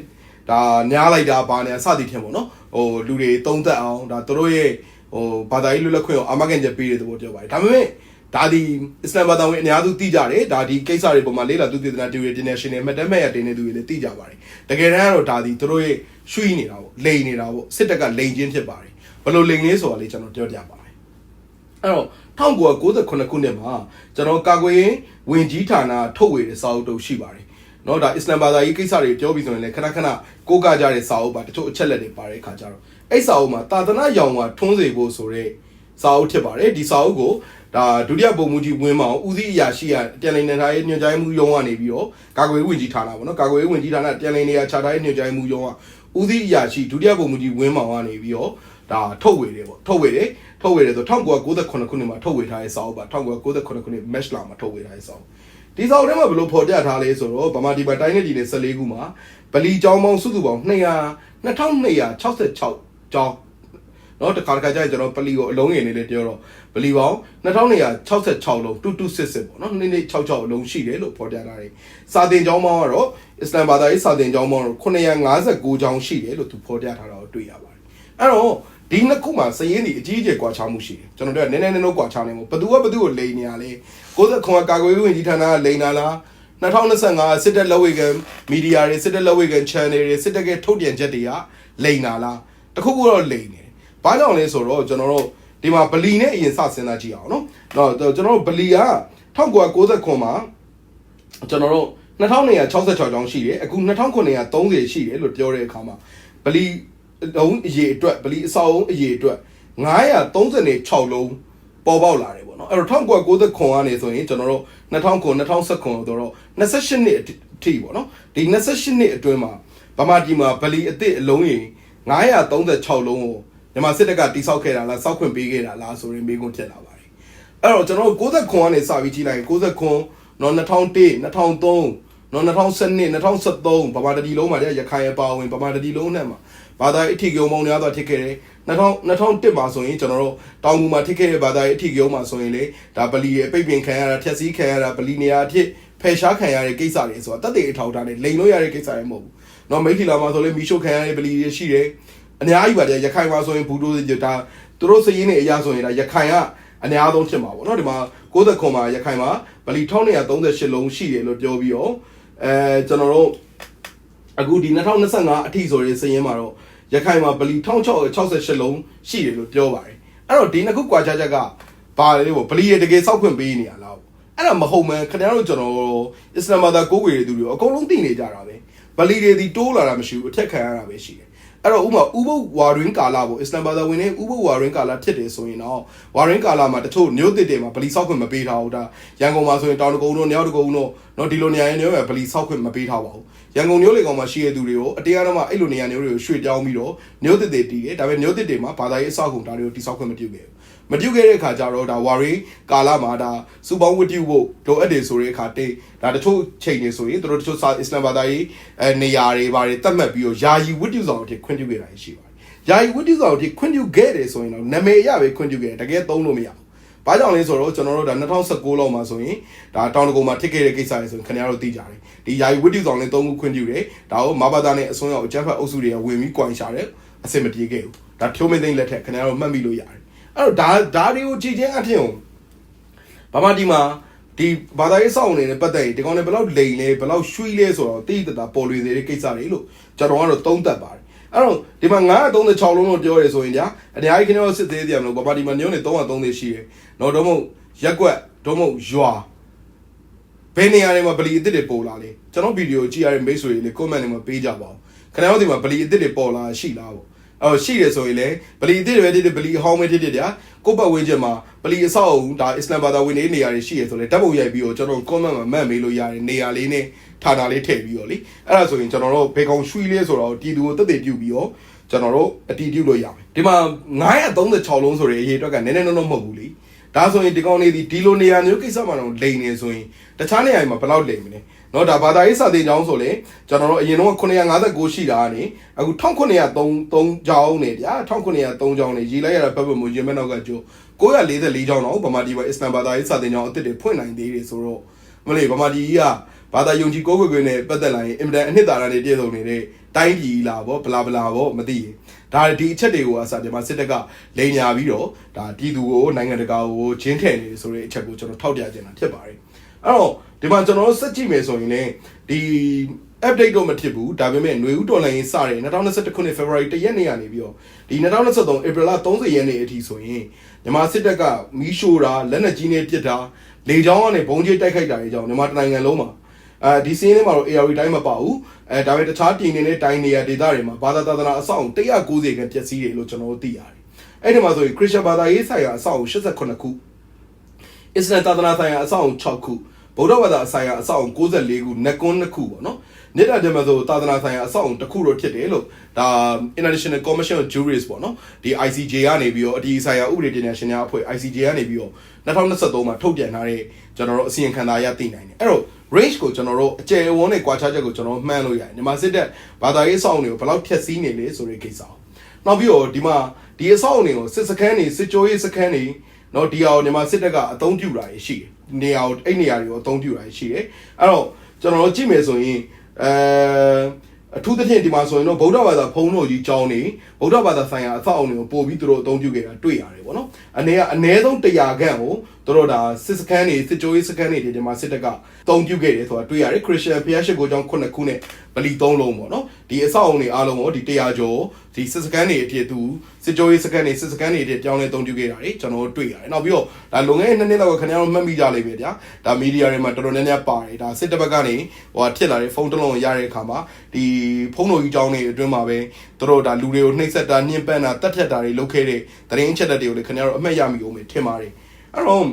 Speaker 1: ဒါညားလိုက်တာပါနေစသည်ထင်ပေါ့နော်ဟိုလူတွေတုံးသက်အောင်ဒါသူတို့ရဲ့ဟိုဘာသာရေးလွတ်လပ်ခွင့်ကိုအာမခံချက်ပေးတဲ့သဘောပြောပါတယ်ဒါပေမဲ့ဒါဒီအစ္စလမ်ဘာသာဝင်အများစုသိကြတယ်ဒါဒီကိစ္စတွေပေါ်မှာလေးလာသူတည်တနာတူရ international မှတ်တမ်းမဲ့ရတင်နေသူတွေလည်းသိကြပါတယ်တကယ်တမ်းကတော့ဒါဒီသူတို့ရဲ့ရွှေ့နေတာပေါ့လိန်နေတာပေါ့စစ်တပ်ကလိန်ချင်းဖြစ်ပါတယ်ဘယ်လိုလိန်လေးဆိုတာလေးကျွန်တော်ပြောပြပါမယ်အဲ့တော့1998ခုနှစ်မှာကျွန်တော်ကာကွယ်ရေးဝင်ကြီးဌာနထုတ်ဝေတဲ့စာအုပ်တုပ်ရှိပါတယ် เนาะဒါအစ္စလမ်ဘာသာရေးကိစ္စတွေပြောပြီးဆိုရင်လည်းခဏခဏကိုးကားကြတဲ့စာအုပ်ပါတချို့အချက်လက်တွေပါတဲ့အခါကျတော့အဲ့စာအုပ်မှာတာသနာရောင်ဝါထွန်းစေဖို့ဆိုတဲ့စာအုပ်ဖြစ်ပါတယ်ဒီစာအုပ်ကိုဒါဒုတိယပုံမှုကြီးဝင်းမောင်ဦးစီးအရာရှိရပြန်လည်နေထားရေးညွှန်ကြားမှုရုံးကနေပြီးတော့ကာကွယ်ရေးဝင်ကြီးဌာနပေါ့နော်ကာကွယ်ရေးဝင်ကြီးဌာနပြန်လည်နေရာချထားရေးညွှန်ကြားမှုရုံးကဦးစီးအရာရှိဒုတိယပုံမှုကြီးဝင်းမောင်ကနေပြီးတော့ဒါထုတ်ဝေတယ်ပေါ့ထုတ်ဝေတယ်ထုတ်ဝေတယ်ဆို1998ခုနှစ်မှာထုတ်ဝေထားတဲ့စာအုပ်ပါ1998ခုနှစ် match လာမှာထုတ်ဝေထားတဲ့စာအုပ် ဒီစာအုပ်ထဲမှာဘယ်လိုဖော်ပြထားလဲဆိုတော့ဗမာဒီပါတိုင်းနဲ့ဒီနဲ့14ခုမှာဗလီကျောင်းပေါင်းစုစုပေါင်း200 2266ကျောင်းเนาะတခါတခါကျရင်ကျွန်တော်ပလီကိုအလုံးငယ်နေလေးပြောတော့ပလီပေါင်း2266လုံး2266ပေါ့เนาะနေ့နေ့66အလုံးရှိတယ်လို့ဖော်ပြထားတယ်စာသင်ကျောင်းပေါင်းကတော့အစ္စလမ်ဘာသာရေးစာသင်ကျောင်းပေါင်းတော့959ကျောင်းရှိတယ်လို့သူဖော်ပြထားတာကိုတွေ့ရပါတယ်အဲ့တော့ ဒီနှစ်ခုမှာစည်ရင်းဒီအကြီးအကျယ်ကွာခြားမှုရှိတယ်ကျွန်တော်တို့ကနည်းနည်းနည်းနည်းကွာခြားနေမို့ဘသူကဘသူကိုလိန်နေရလဲ69ကကာကွယ်ရေးဝန်ကြီးဌာနကလိန်တာလား2025စစ်တပ်လက်ဝဲကန်မီဒီယာတွေစစ်တပ်လက်ဝဲကန် channel တွေစစ်တပ်ကထုတ်ပြန်ချက်တွေကလိန်တာလားတခုခုတော့လိန်နေတယ်ဘာကြောင့်လဲဆိုတော့ကျွန်တော်တို့ဒီမှာဗလီနဲ့အရင်စစဉ်းစားကြည့်အောင်နော်တော့ကျွန်တော်တို့ဗလီက1990မှာကျွန်တော်တို့2266ကျောင်းရှိတယ်အခု2930ရှိတယ်လို့ပြောတဲ့အခါမှာဗလီ လုံးအရေအတွက်ဗလီအဆောက်အုံအရေအတွက်936လုံးပေါ်ပေါက်လာတယ်ပေါ့နော်အဲ့တော့1990ခွန်ကနေဆိုရင်ကျွန်တော်တို့2000ခွန်2010ခွန်ဆိုတော့28နှစ်အထိပေါ့နော်ဒီ28နှစ်အတွင်းမှာဗမာပြည်မှာဗလီအစ်စ်အလုံးကြီး936လုံးကိုမြန်မာစစ်တပ်ကတိစောက်ခဲ့တာလားစောက်ခွင့်ပေးခဲ့တာလားဆိုရင်မေးခွန်းဖြစ်လာပါတယ်အဲ့တော့ကျွန်တော်တို့60ခွန်ကနေစပြီးကြည့်လိုက်60ခွန်နော်2001 2003နော်2012 2013ဗမာတတီလုံးမှာရခိုင်အပါဝင်ဗမာတတီလုံးနဲ့မှာ ဘာသာရေးအထီးကုံပေါင်းများစွာထစ်ခဲ့တယ်2000 2001မှာဆိုရင်ကျွန်တော်တို့တောင်ငူမှာထစ်ခဲ့တဲ့ဘာသာရေးအထီးကုံမှာဆိုရင်လေဒါဗလီရဲ့ပိတ်ပင်ခံရတာဖြက်စီးခံရတာဗလီနေရာအဖြစ်ဖယ်ရှားခံရတဲ့ကိစ္စတွေဆိုတာတက်တဲ့အထောက်အထားနဲ့လိန်လို့ရတဲ့ကိစ္စတွေမဟုတ်ဘူး။နော်မိထီလာမှာဆိုလေမီရှို့ခံရတဲ့ဗလီတွေရှိတယ်။အများကြီးပါတယ်ရခိုင်မှာဆိုရင်ဘူတိုဒါသူတို့စည်ရင်းနေအရာဆိုရင်ဒါရခိုင်ကအများဆုံးဖြစ်မှာပေါ့နော်ဒီမှာ60ခွန်မှာရခိုင်မှာဗလီ1238လုံးရှိတယ်လို့ပြောပြီးတော့အဲကျွန်တော်တို့အခုဒီ2025အထိဆိုရင်စည်ရင်းမှာတော့ ရခိုင်မှာဗလီ1668လုံးရှိတယ်လို့ပြောပါတယ်အဲ့တော့ဒီနှစ်ခုကွာခြားချက်ကဘာလဲပေါ့ဗလီရဲ့တကယ်စောက်ခွင့်ပေးနေရလားအဲ့ဒါမဟုတ်မှန်ခင်ဗျားတို့ကျွန်တော်အစ္စလာမ်ဘာသာကိုးကွယ်တဲ့သူတွေအကုန်လုံးသိနေကြတာပဲဗလီတွေဒီတိုးလာတာမရှိဘူးအထက်ခံရတာပဲရှိတယ်အဲ့တော့ဥမာဥပုပ်ဝါရင်းကာလာပေါ့အစ္စလာမ်ဘာသာဝင်တွေဥပုပ်ဝါရင်းကာလာဖြစ်တယ်ဆိုရင်တော့ဝါရင်းကာလာမှာတချို့မျိုးတစ်တွေမှာဗလီဆောက်ခွင့်မပေးထားဘူးဒါရန်ကုန်မှာဆိုရင်တောင်တကုန်းတို့မြောက်တကုန်းတို့နော်ဒီလိုနေရာတွေမှာဗလီဆောက်ခွင့်မပေးထားပါဘူး ရန်ကုန်မျိုးလေကောင်မှာရှိတဲ့သူတွေကိုအတရားတော်မှာအဲ့လိုနေရာမျိုးတွေကိုရွှေ့ပြောင်းပြီးတော့မျိုးတစ်တွေတည်တယ်ဒါပေမဲ့မျိုးတစ်တွေမှာဘာသာရေးအဆောက်အုံဒါတွေကိုတိဆောက်ခွင့်မပြုခဲ့ဘူးမပြုတ်ခဲ့တဲ့အခါကျတော့ဒါဝါရီကာလာမှာဒါစူပေါင်းဝတ်ပြုဖို့လိုအပ်တယ်ဆိုတဲ့အခါတိတ်ဒါတချို့ချိန်နေဆိုရင်တို့တချို့စာအစ္စလမ်ဘာသာရေးအဲနေရာတွေဘာတွေတတ်မှတ်ပြီးတော့ယာယီဝတ်ပြုဆောင်အဖြစ်ခွင့်ပြုခဲ့တာရှိပါတယ်။ယာယီဝတ်ပြုဆောင်အဖြစ်ခွင့်ပြုခဲ့တယ်ဆိုရင်တော့နာမည်အရပဲခွင့်ပြုခဲ့တယ်တကယ်သုံးလို့မရဘူး။ ဘာကြောင့်လဲဆိုတော့ကျွန်တော်တို့ဒါ2019လောက်မှာဆိုရင်ဒါတောင်တကုံမှာဖြစ်ခဲ့တဲ့ကိစ္စတွေဆိုရင်ခင်ဗျားတို့သိကြတယ်။ဒီယာယီဝတ်ပြုဆောင်လည်းသုံးခုခွင့်ပြုတယ်။ဒါကိုမဘာသာနဲ့အစွန်းရောက်အကြမ်းဖက်အုပ်စုတွေကဝင်ပြီးကြွိုင်ရှာတယ်အစင်မပြေခဲ့ဘူး။ဒါဖြိုးမင်းသိန်းလက်ထက်ခင်ဗျားတို့မှတ်မိလို့ရတယ်။အဲ့တော့ဒါဒါတွေကိုကြည်ချင်းအဖြစ်အောင်ဘာမှဒီမှာဒီဘာသာရေးစောင့်နေတဲ့ပတ်သက်ရင်ဒီကောင်တွေဘယ်လောက်လိန်လဲဘယ်လောက်ရွှီလဲဆိုတော့တိတိတတာပေါ်လွင်နေတဲ့ကိစ္စတွေလို့ကျွန်တော်ကတော့သုံးသပ်ပါတယ် အဲ့တော့ဒီမှာ936လုံးလို့ပြောရဲဆိုရင်ညာအများကြီးခင်ဗျားစစ်သေးတယ်မလို့ဘာပါဒီမှာညွန်းနေ330ရှိတယ်တော့တော့မဟုတ်ရက်ကွက်တော့မဟုတ်ရွာဘယ်နေရာတွေမှာဗလီအစ်စ်တွေပေါ်လာလဲကျွန်တော်ဗီဒီယိုကြည့်ရတဲ့မိတ်ဆွေတွေလေ comment တွေမှာပေးကြပါဦးခင်ဗျားတို့ဒီမှာဗလီအစ်စ်တွေပေါ်လာရှိလားပေါ့ အော်ရှိတယ်ဆိုရင်လေပလီအစ်စ်တွေပဲဖြစ်ဖြစ်ပလီအဟောင်းပဲဖြစ်ဖြစ်ဗျာကိုယ့်ဘက်ဝင်းချက်မှာပလီအဆောက်အုံဒါအစ္စလမ်ဘာသာဝင်တွေနေရာတွေရှိရဆိုလေဓာတ်ပုံရိုက်ပြီးတော့ကျွန်တော် comment မှာမှတ်မေးလို့ရတယ်နေရာလေးနဲ့ဌာနလေးထည့်ပြီးတော့လေအဲ့ဒါဆိုရင်ကျွန်တော်တို့ဘေကောင်ရွှီလေးဆိုတော့တီတူကိုတက်တည်ပြုတ်ပြီးတော့ကျွန်တော်တို့အတီးပြုတ်လို့ရမယ်ဒီမှာ936လုံးဆိုတဲ့အရေးအတွက်ကနည်းနည်းတော့မဟုတ်ဘူးလေဒါဆိုရင်ဒီကောင်လေးဒီဒီလိုနေရာမျိုးကိစ္စမှာတော့လိန်နေဆိုရင်တခြားနေရာတွေမှာဘယ်လောက်လိန်မလဲ เนาะဒါဘာသာရေးစာသင်ကျောင်းဆိုလေကျွန်တော်တို့အရင်တော့959ရှိတာကနေအခု1903 3ကျောင်းနေဗျာ1903ကျောင်းနေရေးလိုက်ရတာဘက်ဘက်မျိုးရင်မဲ့နောက်ကကျိုး944ကျောင်းတော့ဗမာတီပါအစ္စလမ်ဘာသာရေးစာသင်ကျောင်းအစ်စ်တွေဖွင့်နိုင်သေးတယ်ဆိုတော့မလေးဗမာတီကြီးကဘာသာယုံကြည်ကိုးကွယ်ခွင့်နဲ့ပတ်သက်လာရင်အင်မတန်အနှစ်သာရနဲ့ပြည့်စုံနေတဲ့တိုင်းပြည်လာပေါ့ဘလာဘလာပေါ့မသိရင်ဒါဒီအချက်တွေကိုအစားမြန်မာစစ်တပ်ကလိန်ညာပြီးတော့ဒါပြည်သူကိုနိုင်ငံတကာကိုချင်းထည့်နေတယ်ဆိုတဲ့အချက်ကိုကျွန်တော်ထောက်ပြချင်တာဖြစ်ပါတယ် အဲ့တော့ဒီမှာကျွန်တော်တို့စက်ကြည့်မယ်ဆိုရင်လည်းဒီ update တော့မဖြစ်ဘူးဒါပေမဲ့ຫນွေဦးတော်လိုင်းရေးစတယ်2021ခုနှစ် February 1ရက်နေ့ကနေပြီးတော့ဒီ2023 April 30ရက်နေ့အထိဆိုရင်မြန်မာစစ်တပ်ကမီးရှို့တာလက်နက်ကြီးနဲ့ပစ်တာလေကြောင်းကနေဘုံကျိတိုက်ခိုက်တာတွေကြောင့်မြန်မာတိုင်းနိုင်ငံလုံးမှာအဲဒီစီးရင်ထဲမှာတော့ AR တိုင်းမပါဘူးအဲဒါပေမဲ့တခြားတင်နေတဲ့တိုင်းနေရာဒေသတွေမှာဘာသာသာသနာအဆောက်အုံ190ခန်းပျက်စီးတယ်လို့ကျွန်တော်တို့သိရတယ်အဲ့ဒီမှာဆိုရင်ခရစ်ယာန်ဘာသာရေးဆိုင်ရာအဆောက်အုံ88ခုအစ္စလာမ်သာသနာဆိုင်ရာအဆောက်အုံ6ခု ဗုဒ္ဓဘာသာဆိုင်ရာအဆောက်အုံ94ခုနက်ကွန်း2ခုပေါ့နော်နိဒ္ဒဓမ္မဆိုသာသနာဆိုင်ရာအဆောက်အုံတစ်ခုတော့ဖြစ်တယ်လို့ဒါ International Commission of Jurists ပေါ့နော်ဒီ ICJ ကနေပြီးတော့အဒီဆိုင်ရာဥပဒေပညာရှင်များအဖွဲ့ ICJ ကနေပြီးတော့2023မှာထုတ်ပြန်ထားတဲ့ကျွန်တော်တို့အစီရင်ခံစာအရသိနိုင်တယ်အဲ့တော့ range ကိုကျွန်တော်တို့အကျယ်ဝန်းနဲ့ကွာခြားချက်ကိုကျွန်တော်မှန်းလို့ရတယ်ညီမစစ်တဲ့ဘာသာရေးအဆောက်အုံတွေကိုဘယ်လောက်ဖြည့်ဆည်းနေလဲဆိုတဲ့ကိစ္စအောင်နောက်ပြီးတော့ဒီမှာဒီအဆောက်အုံတွေကိုစစ်စခန်းတွေစစ်ကြောရေးစခန်းတွေနော်ဒီအောင်ညီမစစ်တပ်ကအသုံးပြုတာရှိတယ် နေရာကိုအဲ့နေရာတွေကိုအသုံးပြုတာရှိတယ်အဲ့တော့ကျွန်တော်တို့ကြည့်မယ်ဆိုရင်အဲအထူးသဖြင့်ဒီမှာဆိုရင်တော့ဗုဒ္ဓဘာသာဘုန်းတော်ကြီးကျောင်းနေဗုဒ္ဓဘာသာဆိုင်ရာအဆောက်အုံတွေကိုပို့ပြီးသူတို့အသုံးပြုခဲ့တာတွေ့ရတယ်ပေါ့နော်အနေကအနည်းဆုံး100ခန့်ကိုသူ တို့ဒါစစ်စခန်းတွေစစ်ကြိုးရေးစခန်းတွေဒီမှာစစ်တပ်ကအသုံးပြုခဲ့တယ်ဆိုတာတွေ့ရတယ်ခရစ်ယာန်ဘုရားရှိခိုးကျောင်း9ခုနဲ့ဗလီ3လုံးပေါ့နော်ဒီအဆောက်အုံတွေအားလုံးကိုဒီ100ကျော်ဒီစစ်စခန်းတွေအဖြစ်သူစစ်ကြိုးရေးစခန်းတွေစစ်စခန်းတွေအဖြစ်ပြောင်းလဲအသုံးပြုခဲ့တာတွေကျွန်တော်တို့တွေ့ရတယ်နောက်ပြီးတော့ဒါလွန်ခဲ့တဲ့နှစ်နှစ်လောက်ကခင်ဗျားတို့မှတ်မိကြလိမ့်မယ်ဗျာဒါမီဒီယာတွေမှာတော်တော်များများပါတယ်ဒါစစ်တပ်ဘက်ကနေဟိုဟာဖြစ်လာတဲ့ဖုန်းတစ်လုံးရတဲ့အခါမှာဒီဖုန်းတော်ကြီးကျောင်းတွေအတွင်းမှာပဲသူတို့ဒါလူတွေကိုနှိပ်စက်တာညှဉ်းပန်းတာတတ်ဖြတ်တာတွေလုပ်ခဲ့တဲ့သတင်းအချက်အလက်တွေကိုလည်းခင်ဗျားတို့အမှတ်ရမိအောင်ပဲထင်ပါတယ် အဲ့တော့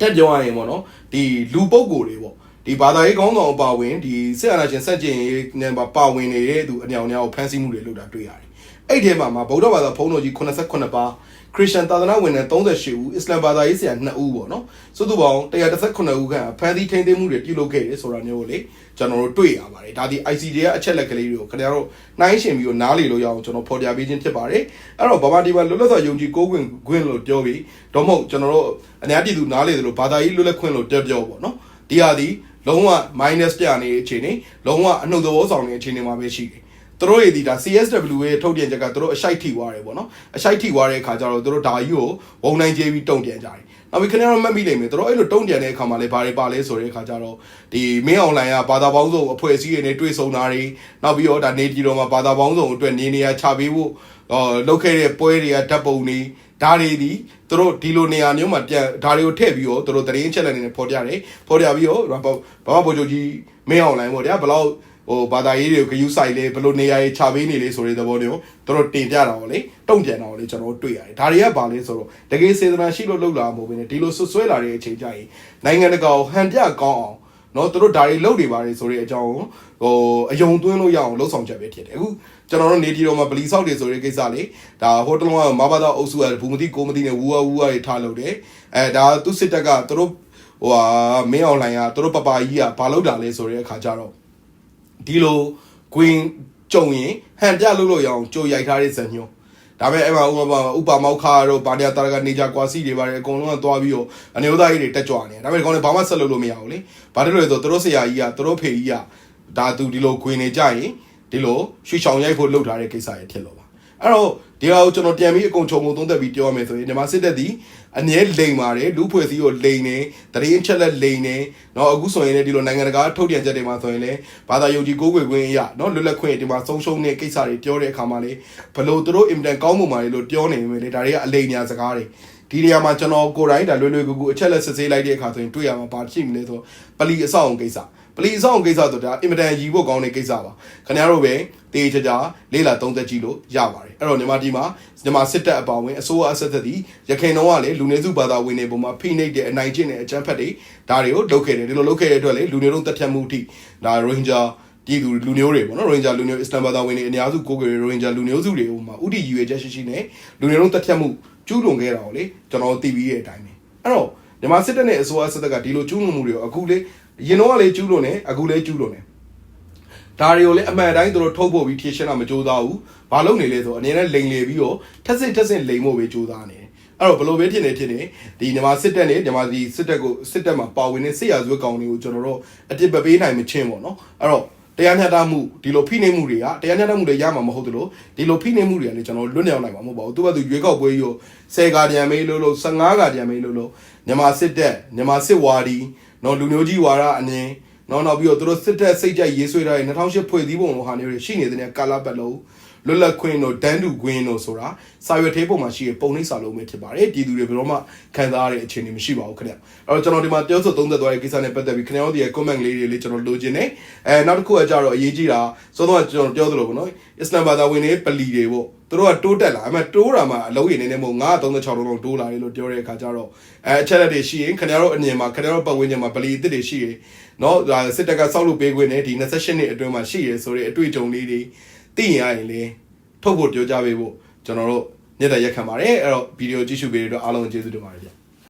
Speaker 1: တက်ပြောရရင်ပေါ့နော်ဒီလူပုဂ္ဂိုလ်တွေပေါ့ဒီဘာသာရေးကောင်းဆောင်အပါဝင်ဒီစစ်အာဏာရှင်စက်ကျင်ရေးနဲ့ပါဝင်နေတဲ့သူအညောင်အညောင်ကိုဖမ်းဆီးမှုတွေလုပ်တာတွေ့ရတယ်။အဲ့ဒီထဲမှာမှာဗုဒ္ဓဘာသာဘုန်းတော်ကြီး89ပါးခရစ်ယာန်သာသနာဝင်တဲ့38ဦးအစ္စလမ်ဘာသာရေးဆရာ2ဦးပေါ့နော်။စုစုပေါင်း118ဦးခန့်ဖမ်းဆီးထိန်းသိမ်းမှုတွေပြုလုပ်ခဲ့တယ်ဆိုတာမျိုးကိုလေ ကျွန်တော်တို့တွေ့ရပါတယ်။ဒါဒီ ICJ ရဲ့အချက်လက်ကလေးတွေကိုခင်ဗျားတို့နှိုင်းရှင်ပြီးတော့နားလေလို့ရအောင်ကျွန်တော်ဖော်ပြပေးခြင်းဖြစ်ပါတယ်။အဲ့တော့ဗမာဒီမှာလွတ်လပ်စွာယုံကြည်ကိုးကွင်ခွင့်လို့ပြောပြီးတော့မဟုတ်ကျွန်တော်တို့အများပြည်သူနားလေသလိုဘာသာရေးလွတ်လပ်ခွင့်လို့ပြောပြောပေါ့နော်။ဒီဟာဒီလုံးဝ minus ပြနေတဲ့အခြေအနေလုံးဝအနှုတ်သဘောဆောင်နေတဲ့အခြေအနေမှာပဲရှိတယ် သူတို့ရဲ့ဒီဒါ CSW ရဲ့ထုတ်ပြန်ချက်ကသူတို့အရှိုက်ထိသွားတယ်ပေါ့နော်အရှိုက်ထိသွားတဲ့အခါကျတော့သူတို့ဒါကြီးကိုဝုံနိုင်ကျဲပြီးတုံ့ပြန်ကြတယ်နောက်ပြီးခဏတော့မှတ်မိလိမ့်မယ်သူတို့အဲ့လိုတုံ့ပြန်တဲ့အခါမှာလည်းဘာတွေပါလဲဆိုတဲ့အခါကျတော့ဒီမင်းအွန်လိုင်းကဘာသာပေါင်းစုံအဖွဲ့အစည်းတွေနဲ့တွေ့ဆုံတာတွေနောက်ပြီးတော့ဒါနေပြည်တော်မှာဘာသာပေါင်းစုံအတွက်နေနေရာချပေးဖို့ဟောလုပ်ခဲ့တဲ့ပွဲတွေကဓာတ်ပုံတွေဒါတွေဒီသူတို့ဒီလိုနေရာမျိုးမှာပြန်ဒါတွေကိုထည့်ပြီးတော့သူတို့တရင်ချက်လက်နေနဲ့ဖော်ပြတယ်ဖော်ပြပြီးတော့ဘာဘာဗိုလ်ချုပ်ကြီးမင်းအွန်လိုင်းပေါ့ဗျာဘလောက် ဟိုဘာသာရေးတွေကိုဂယူးဆိုင်လေဘလို့နေရာရေးချပေးနေလေဆိုတဲ့သဘောမျိုးသူတို့တင်ပြတာပေါ့လေတုံ့ပြန်တာပေါ့လေကျွန်တော်တို့တွေ့ရတယ်ဒါတွေကဘာလဲဆိုတော့တကယ်စေတနာရှိလို့လှုပ်လာမှာမဟုတ်ဘဲねဒီလိုဆွဆွဲလာတဲ့အချိန်ကြရင်နိုင်ငံတကာကိုဟန်ပြကောင်းအောင်နော်သူတို့ဒါတွေလုပ်နေပါတယ်ဆိုတဲ့အကြောင်းဟိုအယုံသွင်းလို့ရအောင်လှုပ်ဆောင်ချက်ပဲဖြစ်တယ်အခုကျွန်တော်တို့နေတီတော်မှာဗလီဆောက်တွေဆိုတဲ့ကိစ္စလေဒါဟိုတလုံးကမဘာသာအုပ်စုကဘူမတိကိုမတိနဲ့ဝူဝဝူဝတွေထားလို့တယ်အဲဒါသူစစ်တပ်ကသူတို့ဟိုဟာမင်းအောင်လိုင်းကသူတို့ပပကြီးကဘာလုပ်တာလဲဆိုတဲ့အခါကျတော့ ဒီလိုကွင်းကြုံရင်ဟန်ပြလို့လို့ရအောင်ကြိုရိုက်ထားတဲ့ဇာညွန်းဒါပေမဲ့အဲ့မှာဥပမာဥပမောက်ခါတို့ဘာနီယာတာကနေကြကွာစီတွေပါတယ်အကုန်လုံးကသွားပြီးတော့အနေဥသားကြီးတွေတက်ကြွနေတယ်ဒါပေမဲ့ဒီကောင်တွေဘာမှဆက်လုပ်လို့မရဘူးလေဘာလို့လဲဆိုတော့သူတို့ဆရာကြီးကသူတို့ဖေကြီးကဒါသူဒီလိုခွေနေကြရင်ဒီလိုရွှေချောင်ရိုက်ဖို့လုပ်ထားတဲ့ကိစ္စရဖြစ်လို့ပါအဲ့တော့ဒီဟာကိုကျွန်တော်ပြန်ပြီးအကုန်ချုံပုံသုံးသက်ပြီးပြောရမယ်ဆိုရင်ဒီမှာစစ်တပ်ဒီ အငဲလိန်ပါတယ်လူဖွဲ့စည်းကိုလိန်နေတရင်ချက်လက်လိန်နေเนาะအခုဆိုရင်လည်းဒီလိုနိုင်ငံတကာထုတ်ပြန်ချက်တွေမှာဆိုရင်လည်းဘာသာယုံကြည်ကိုးကွယ်ခွင့်အရာเนาะလွတ်လပ်ခွင့်ဒီမှာဆုံးရှုံးတဲ့ကိစ္စတွေပြောတဲ့အခါမှာလေဘလို့သူတို့အင်တန်ကောင်းမှုမာတွေလို့ပြောနေမယ်လေဒါတွေကအလိန်ညာစကားတွေဒီနေရာမှာကျွန်တော်ကိုယ်တိုင်ဒါလွယ်လွယ်ကူကူအချက်လက်စစ်ဆေးလိုက်တဲ့အခါဆိုရင်တွေ့ရမှာဘာဖြစ်မလဲဆိုပလီအဆောက်အုံကိစ္စပ လီဆောင်ကိစ္စဆိုတာအင်မတန်ရည်ဖို့ကောင်းတဲ့ကိစ္စပါခင်ဗျားတို့ပဲတေးချာချာလေးလာသုံးသက်ကြည့်လို့ရပါတယ်အဲ့တော့ညီမဒီမှာညီမစစ်တပ်အပေါင်းဝင်အစိုးရအဆက်သက်သည်ရခိုင်တော့ကလည်းလူနေစုဘာသာဝင်တွေပုံမှာဖိနှိပ်တဲ့အနိုင်ကျင့်တဲ့အကြမ်းဖက်တွေဒါတွေကိုလုပ်ခဲ့တယ်ဒီလိုလုပ်ခဲ့တဲ့အတွက်လေလူနေလုံးတက်ဖြတ်မှုအထိဒါရိုဟင်ဂျာဒီလူလူမျိုးတွေပေါ့နော်ရိုဟင်ဂျာလူမျိုးအစ္စလမ်ဘာသာဝင်တွေအများစုကိုယ်ကိုယ်ရိုဟင်ဂျာလူမျိုးစုတွေဟိုမှာဥတီယူရချက်ရှိရှိနဲ့လူနေလုံးတက်ဖြတ်မှုကျူးလွန်ခဲ့တာကိုလေကျွန်တော်သိပြီးတဲ့အတိုင်းပဲအဲ့တော့မြန်မာစစ်တပ်နဲ့အစိုးရစစ်တပ်ကဒီလိုကျူးလွန်မှုတွေကိုအခုလေ ရင်တော့ကလေကျူးလွန်နေအခုလေကျူးလွန်နေဒါတွေကိုလည်းအမှန်တိုင်းသူတို့ထုတ်ဖို့ပြီးထည့်ရှင်းတာမကြိုးစားဘူး။ဘာလုပ်နေလဲဆိုအနေနဲ့လိန်လေပြီးတော့ထက်စစ်ထက်စစ်လိန်ဖို့ပဲကြိုးစားနေတယ်။အဲ့တော့ဘယ်လိုပဲဖြစ်နေဖြစ်နေဒီမြန်မာစစ်တပ်နဲ့မြန်မာဒီစစ်တပ်ကိုစစ်တပ်မှာပါဝင်တဲ့စစ်ရာဇဝတ်ကောင်တွေကိုကျွန်တော်တို့အတစ်ပပေးနိုင်မချင်းပေါ့နော်။အဲ့တော့တရားမျှတမှုဒီလိုဖိနှိပ်မှုတွေကတရားမျှတမှုတွေရမှာမဟုတ်သလိုဒီလိုဖိနှိပ်မှုတွေကလည်းကျွန်တော်တို့လွတ်မြောက်နိုင်မှာမဟုတ်ပါဘူး။သူကသူရွေးကောက်ပွဲကြီးကို10ကာတန်မေးလို့လို့15ကာတန်မေးလို့လို့မြန်မာစစ်တပ်မြန်မာစစ်ဝါဒီ နော်လူမျိုးကြီးဝါဒအမြင်နော်နောက်ပြီးတော့သူတို့စစ်တပ်စိတ်ကြိုက်ရေးဆွဲထားတဲ့2008ဖွဲ့စည်းပုံလိုဟာမျိုးတွေရှိနေတဲ့ကာလပတ်လုံး လွတ်လပ်ခွင့်တို့ဒန်းတူခွင့်တို့ဆိုတာစာရွက်သေးပုံမှာရှိတဲ့ပုံနှိပ်စာလုံးပဲဖြစ်ပါတယ်ပြည်သူတွေဘယ်တော့မှခံစားရတဲ့အခြေအနေမရှိပါဘူးခင်ဗျအဲ့တော့ကျွန်တော်ဒီမှာပြောဆိုသုံးသက်သွားတဲ့ကိစ္စနဲ့ပတ်သက်ပြီးခင်ဗျားတို့ရဲ့ comment လေးတွေလေးကျွန်တော်လိုချင်တယ်အဲနောက်တစ်ခုကကြတော့အရေးကြီးတာစောစောကကျွန်တော်ပြောသလိုပေါ့နော်အစ္စလမ်ဘာသာဝင်တွေပလီတွေပေါ့သူတို့ကတိုးတက်လာအမှတိုးတာမှအလုံးရည်နေနေမို့936လုံးလုံးတိုးလာတယ်လို့ပြောတဲ့အခါကျတော့အဲအချက်လက်တွေရှိရင်ခင်ဗျားတို့အမြင်မှာခင်ဗျားတို့ပတ်ဝန်းကျင်မှာပလီအစ်စ်တွေရှိရင်နော်ဒါစစ်တပ်ကစောက်လုပ်ပေးခွင့်နဲ့ဒီ28နှစ်အတွင်းမှာရှိရဆိုတဲ့အတွေ့အကြုံလေးတွေ သိရရင်လေထုတ်ဖို့ပြောကြပေးဖို့ကျွန်တော်တို့ညက်တဲ့ရက်ခံပါတယ်အဲ့တော့ဗီဒီယိုကြည့်ရှုပေးတဲ့အတွက်အားလုံးကျေးဇူးတင်ပါတယ်ဗျ